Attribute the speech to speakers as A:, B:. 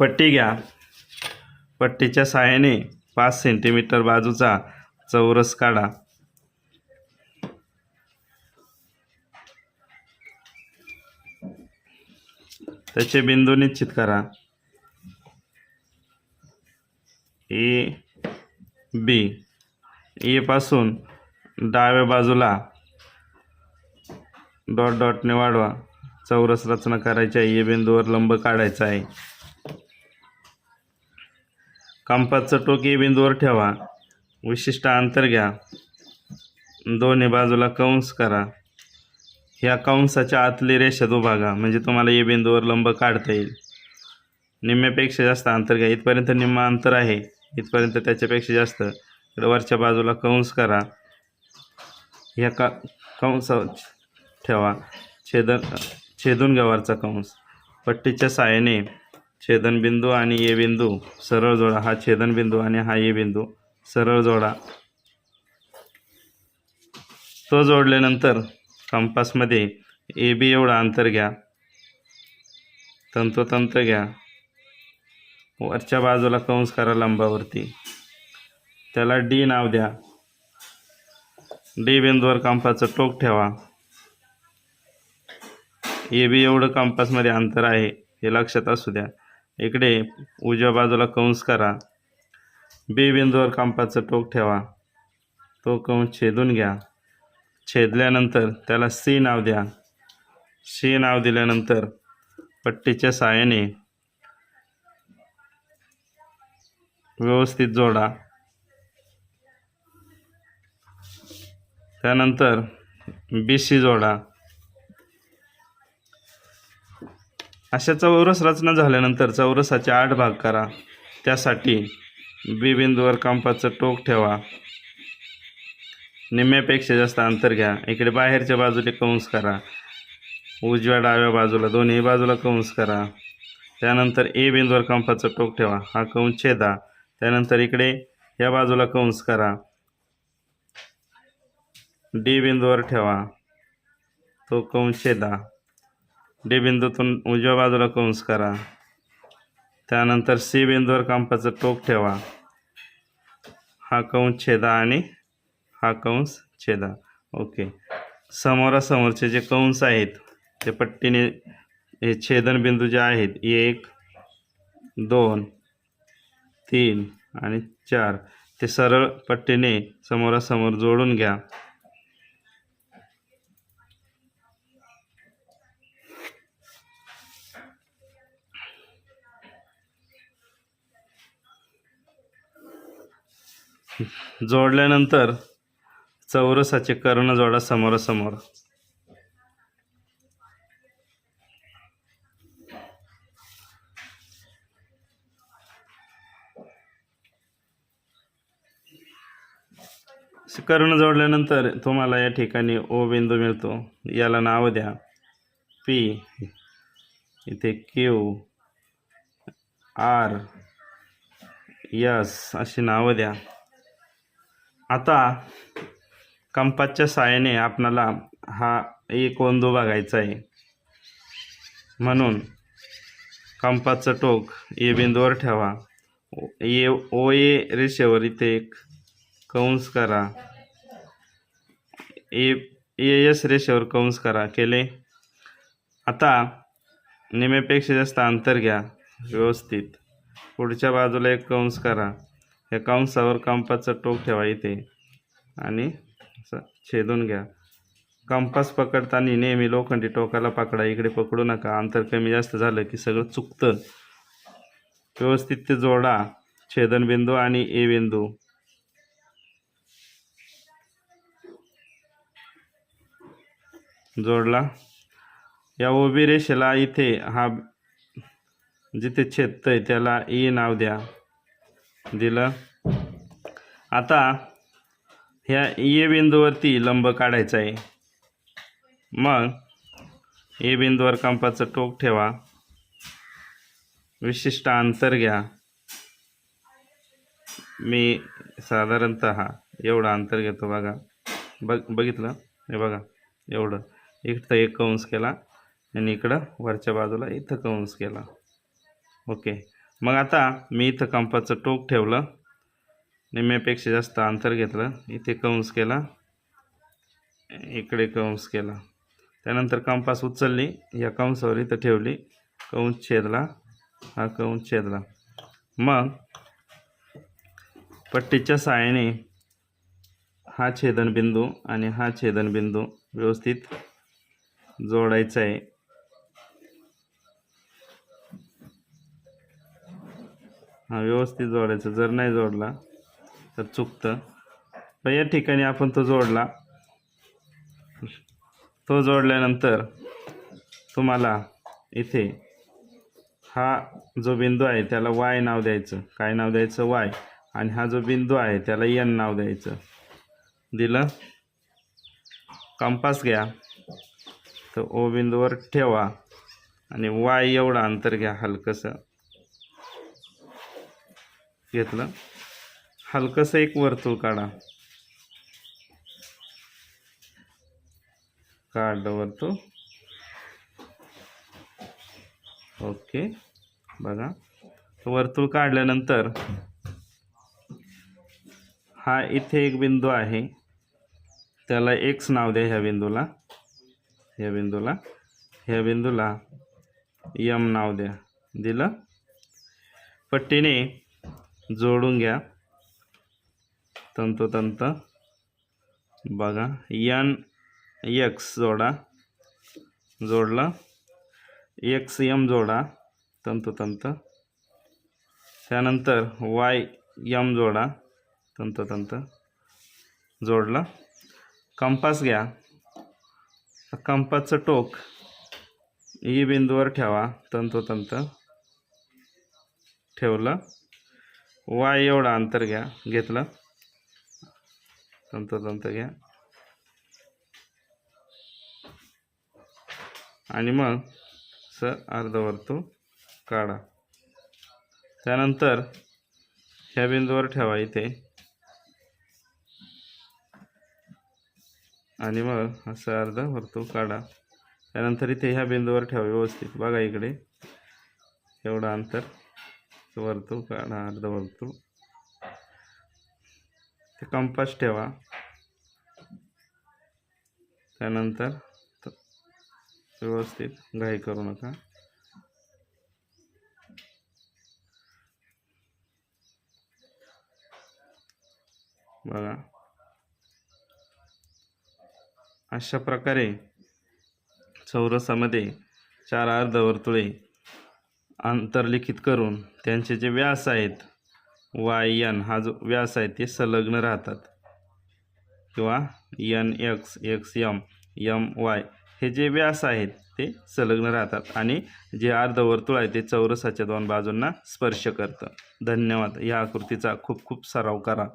A: पट्टी घ्या. पट्टीच्या सहाय्याने पाच सेंटीमीटर बाजूचा चौरस काढा. त्याचे बिंदू निश्चित करा. A B. एपासून डाव्या बाजूला डॉट डॉटने वाढवा. चौरस रचना करायची आहे. ए बिंदूवर लंब काढायचा आहे. कंपासचं टोके बिंदूवर ठेवा. विशिष्ट अंतर घ्या. दोन्ही बाजूला कंस करा. ह्या कंसाच्या आतली रेषेत उभागा म्हणजे तुम्हाला ए बिंदूवर लंब काढता येईल. निम्म्यापेक्षा जास्त अंतर घ्या. इथपर्यंत निम्म अंतर आहे. इथपर्यंत त्याच्यापेक्षा जास्त. वरच्या बाजूला कंस करा. ह्या का कंस ठेवा. छेदन छेदून घ्या वरचा कंस. पट्टीच्या साहाय्याने. छेदनबिंदू आणि ए बिंदू. सरळ जोडा. हा छेदनबिंदू आणि हा ए बिंदू. सरळ जोडा. तो जोडल्यानंतर कंपासमध्ये ए बी एवढा अंतर घ्या. तंतोतंत घ्या. वरच्या बाजूला कंस करा लंबावरती. त्याला डी नाव द्या. डी बिंदूवर कंपासचं टोक ठेवा. ए बी एवढं कंपासमध्ये अंतर आहे हे लक्षात असू द्या. इकडे उजव्या बाजूला कंस करा. बी बिंदूवर कांपाचं टोक ठेवा. तो कंस छेदून घ्या. छेदल्यानंतर त्याला सी नाव द्या. सी नाव दिल्यानंतर पट्टीच्या साहाय्याने व्यवस्थित जोडा. त्यानंतर बी सी जोडा. अशा चौरस रचना झाल्यानंतर चौरसाचे आठ भाग करा. त्यासाठी बी बिंदूवर कंपासचं टोक ठेवा. निम्म्यापेक्षा जास्त अंतर घ्या. इकडे बाहेरच्या बाजूला कंस करा. उजव्या डाव्या बाजूला दोन्ही बाजूला कंस करा. त्यानंतर ए बिंदूवर कंपाचं टोक ठेवा. हा कंस छेदा. त्यानंतर इकडे या बाजूला कंस करा. डी बिंदूवर ठेवा. तो कंस छेदा. डी बिंदूतून उजव्या बाजूला कंस करा. त्यानंतर सी बिंदूवर कांपाचं टोक ठेवा. हा कंस छेदा आणि हा कंस छेदा. ओके. समोरासमोरचे जे कंस आहेत ते पट्टीने हे छेदनबिंदू जे आहेत एक दोन तीन आणि चार ते सरळ पट्टीने समोरासमोर जोडून घ्या. जोडल्यानंतर चौरसाचे कर्ण जोडा समोरासमोर. कर्ण जोडल्यानंतर तुम्हाला या ठिकाणी ओ बिंदू मिळतो. याला नाव द्या. पी इथे क्यू आर यस अशी नावं द्या. आता कंपासच्या साहाय्याने आपणाला हा एक कोंदू बघायचा आहे. म्हणून कंपासचं टोक ए बिंदूवर ठेवा. ए ओ ए रेषेवर इथे एक कंस करा. ए ए एस रेषेवर कंस करा. केले? आता निम्यापेक्षा जास्त अंतर घ्या. व्यवस्थित. पुढच्या बाजूला एक कंस करा. या कंसावर कंपासचं टोक ठेवा इथे. आणि असं छेदून घ्या. कंपास पकडताना नेहमी लोखंडी टोकाला पकडा इकडे पकडू नका. अंतर कमी जास्त झालं की सगळं चुकतं. व्यवस्थित ते जोडा. छेदनबिंदू आणि ए बिंदू. जोडला. या उभी रेषेला इथे हा जिथे छेदतंय त्याला ई नाव द्या. दिलं. आता ह्या ए बिंदूवरती लंब काढायचा आहे. मग ए बिंदूवर कंपाचं टोक ठेवा. विशिष्ट अंतर घ्या. मी साधारणत एवढं अंतर घेतो बघा. बघ बघितलं? हे बघा एवढं. इथं एक कंस केला आणि इकडं वरच्या बाजूला इथं कंस केला. ओके. मग आता मी इथं कंपाचं टोक ठेवलं. निम्म्यापेक्षा जास्त अंतर घेतलं. इथे कंस केला. इकडे कंस केला. त्यानंतर कंपास उचलली. या कंसावर इथं ठेवली. कंस छेदला. हा कंस छेदला. मग पट्टीच्या सहाय्याने हा छेदनबिंदू आणि हा छेदनबिंदू व्यवस्थित जोडायचा आहे. हा व्यवस्थित जोडायचं. जर नाही जोडला तर चुकतं. पण या ठिकाणी आपण तो जोडला. तो जोडल्यानंतर तुम्हाला इथे हा जो बिंदू आहे त्याला वाय नाव द्यायचं. काय नाव द्यायचं? वाय. आणि हा जो बिंदू आहे त्याला यन नाव द्यायचं. दिलं? कंपास घ्या. तर ओ बिंदूवर ठेवा. आणि वाय एवढं अंतर घ्या हलकंसं. घेतलं. हलकंसं एक वर्तुळ काढा. काढलं वर्तुळ. ओके. बघा. वर्तुळ काढल्यानंतर हा इथे एक बिंदू आहे. त्याला एक्स नाव द्या ह्या बिंदूला. ह्या बिंदूला. ह्या बिंदूला यम नाव द्या. दिलं? पट्टीने जोडून घ्या. तंतोतंत. बघा यन एक्स जोडा. जोडलं. एक्स यम जोडा. तंतोतंत. त्यानंतर वाय यम जोडा. तंतोतंत. जोडलं. कंपास घ्या. कंपासचं टोक ई बिंदूवर ठेवा. तंतोतंत. ठेवलं. वाय एवढं अंतर घ्या घेतलं. तंतोतंत घ्या. आणि मग स अर्धवर्तुळ काढा. त्यानंतर ह्या बिंदूवर ठेवा इथे. आणि मग असं अर्ध वर्तुळ काढा. त्यानंतर इथे ह्या बिंदूवर ठेवा व्यवस्थित. बघा इकडे. एवढं अंतर. वर्तुळ काढा अर्ध वर्तुळ ते कंपास ठेवा. त्यानंतर व्यवस्थित घाई करू नका. बघा. अशा प्रकारे चौरसामध्ये चार अर्धवर्तुळे अंतर्लिखित करून त्यांचे जे व्यास आहेत वाय यन हा जो व्यास आहे ते संलग्न राहतात. किंवा N X X M M Y हे जे व्यास आहेत ते संलग्न राहतात आणि जे अर्धवर्तुळ आहे ते चौरसाच्या दोन बाजूंना स्पर्श करतं. धन्यवाद. या आकृतीचा खूप खूप सराव करा.